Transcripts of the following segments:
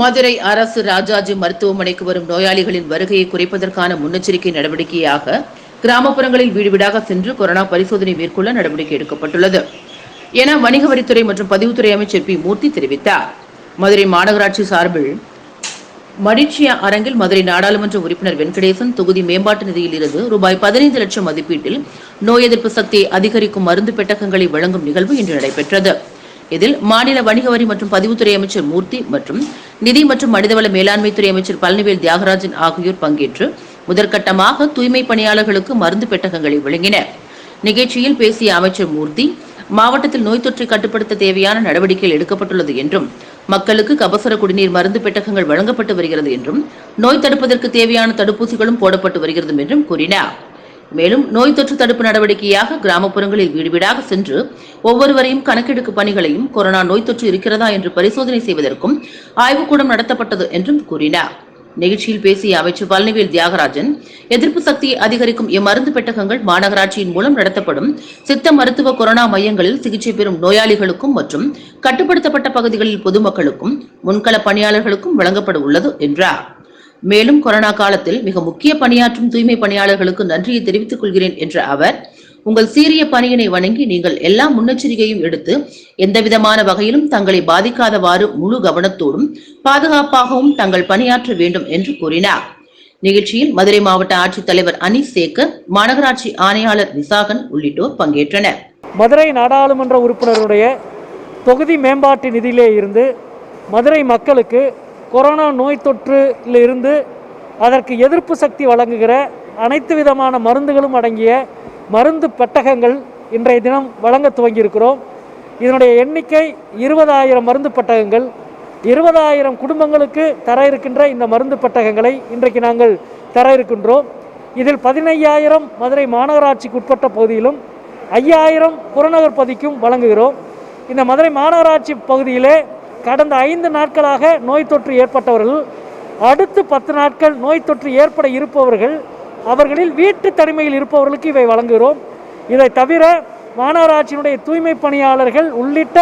மதுரை அரசு ராஜாஜி மருத்துவமனைக்கு வரும் நோயாளிகளின் வருகையை குறைப்பதற்கான முன்னெச்சரிக்கை நடவடிக்கையாக கிராமப்புறங்களில் வீடு வீடாக சென்று கொரோனா பரிசோதனை மேற்கொள்ள நடவடிக்கை எடுக்கப்பட்டுள்ளது என வணிக வரித்துறை மற்றும் பதிவுத்துறை அமைச்சர் பி. மூர்த்தி தெரிவித்தார். மதுரை மாநகராட்சி சார்பில் மடிச்சியா அரங்கில் மதுரை நாடாளுமன்ற உறுப்பினர் வெங்கடேசன் தொகுதி மேம்பாட்டு நிதியில் இருந்து ரூபாய் பதினைந்து லட்சம் மதிப்பீட்டில் நோய் எதிர்ப்பு சக்தியை அதிகரிக்கும் மருந்து பெட்டகங்களை வழங்கும் நிகழ்வு இன்று நடைபெற்றது. இதில் மாநில வணிக வரி மற்றும் பதிவுத்துறை அமைச்சர் மூர்த்தி மற்றும் நிதி மற்றும் மனிதவள மேலாண்மைத்துறை அமைச்சர் பழனிவேல் தியாகராஜன் ஆகியோர் பங்கேற்று முதற்கட்டமாக தூய்மை பணியாளர்களுக்கு மருந்து பெட்டகங்களை வழங்கினர். நிகழ்ச்சியில் பேசிய அமைச்சர் மூர்த்தி மாவட்டத்தில் நோய் தொற்றை கட்டுப்படுத்த தேவையான நடவடிக்கைகள் எடுக்கப்பட்டுள்ளது என்றும் மக்களுக்கு கபசர குடிநீர் மருந்து பெட்டகங்கள் வழங்கப்பட்டு வருகிறது என்றும் நோய் தடுப்பதற்கு தேவையான தடுப்பூசிகளும் போடப்பட்டு வருகிறது என்றும் கூறினார். மேலும் நோய் தொற்று தடுப்பு நடவடிக்கையாக கிராமப்புறங்களில் வீடு வீடாக சென்று ஒவ்வொருவரையும் கணக்கெடுக்கும் பணிகளையும் கொரோனா நோய் தொற்று இருக்கிறதா என்று பரிசோதனை செய்வதற்கும் ஆய்வுக்கூடம் நடத்தப்பட்டது என்றும் கூறினார். நிகழ்ச்சியில் பேசிய அமைச்சர் பழனிவேல் தியாகராஜன் எதிர்ப்பு சக்தியை அதிகரிக்கும் இம்மருந்து பெட்டகங்கள் மாநகராட்சியின் மூலம் நடத்தப்படும் சித்த மருத்துவ கொரோனா மையங்களில் சிகிச்சை பெறும் நோயாளிகளுக்கும் மற்றும் கட்டுப்படுத்தப்பட்ட பகுதிகளில் பொதுமக்களுக்கும் முன்கள பணியாளர்களுக்கும் வழங்கப்பட உள்ளது என்றார். மேலும் கொரோனா காலத்தில் மிக முக்கிய பணியாற்றும் தூய்மை பணியாளர்களுக்கு நன்றியை தெரிவித்துக் கொள்கிறேன் என்ற அவர் உங்கள் சீரிய பணியினை வணங்கி நீங்கள் எல்லா முன்னெச்சரிக்கையும் எடுத்து எந்தவிதமான வகையிலும் தங்களை பாதிக்காதவாறு முழு கவனத்தோடும் பாதுகாப்பாகவும் தங்கள் பணியாற்ற வேண்டும் என்று கூறினார். நிகழ்ச்சியில் மதுரை மாவட்ட ஆட்சித்தலைவர் அனீஸ் சேகர் மாநகராட்சி ஆணையாளர் விசாகன் உள்ளிட்டோர் பங்கேற்றனர். மதுரை நாடாளுமன்ற உறுப்பினருடைய தொகுதி மேம்பாட்டு நிதியிலே இருந்து மதுரை மக்களுக்கு கொரோனா நோய் தொற்றில் இருந்து அதற்கு எதிர்ப்பு சக்தி வழங்குகிற அனைத்து விதமான மருந்துகளும் அடங்கிய மருந்து பெட்டகங்கள் இன்றைய தினம் வழங்க துவங்கியிருக்கிறோம். இதனுடைய எண்ணிக்கை இருபதாயிரம் மருந்து பெட்டகங்கள். இருபதாயிரம் குடும்பங்களுக்கு தர இருக்கின்ற இந்த மருந்து பெட்டகங்களை இன்றைக்கு நாங்கள் தர இருக்கின்றோம். இதில் பதினையாயிரம் மதுரை மாநகராட்சிக்கு உட்பட்ட பகுதியிலும் ஐயாயிரம் புறநகர் பகுதிக்கும் வழங்குகிறோம். இந்த மதுரை மாநகராட்சி பகுதியிலே கடந்த ஐந்து நாட்களாக நோய் தொற்று ஏற்பட்டவர்கள் அடுத்து பத்து நாட்கள் நோய் தொற்று ஏற்பட இருப்பவர்கள் அவர்களில் வீட்டு தனிமையில் இருப்பவர்களுக்கு இவை வழங்குகிறோம். இதை தவிர மாநகராட்சியினுடைய தூய்மை பணியாளர்கள் உள்ளிட்ட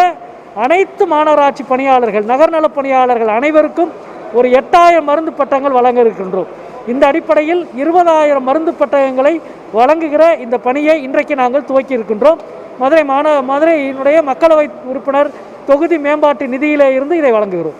அனைத்து மாநகராட்சி பணியாளர்கள் நகர்நல பணியாளர்கள் அனைவருக்கும் ஒரு எட்டாயிரம் மருந்து பட்டங்கள் வழங்க இருக்கின்றோம் இந்த அடிப்படையில் இருபதாயிரம் மருந்து பட்டகங்களை வழங்குகிற இந்த பணியை இன்றைக்கு நாங்கள் துவக்கி இருக்கின்றோம் மதுரை மாந மதுரையினுடைய மக்களவை உறுப்பினர் தொகுதி மேம்பாட்டு நிதியிலே இருந்து இதை வழங்குகிறோம்.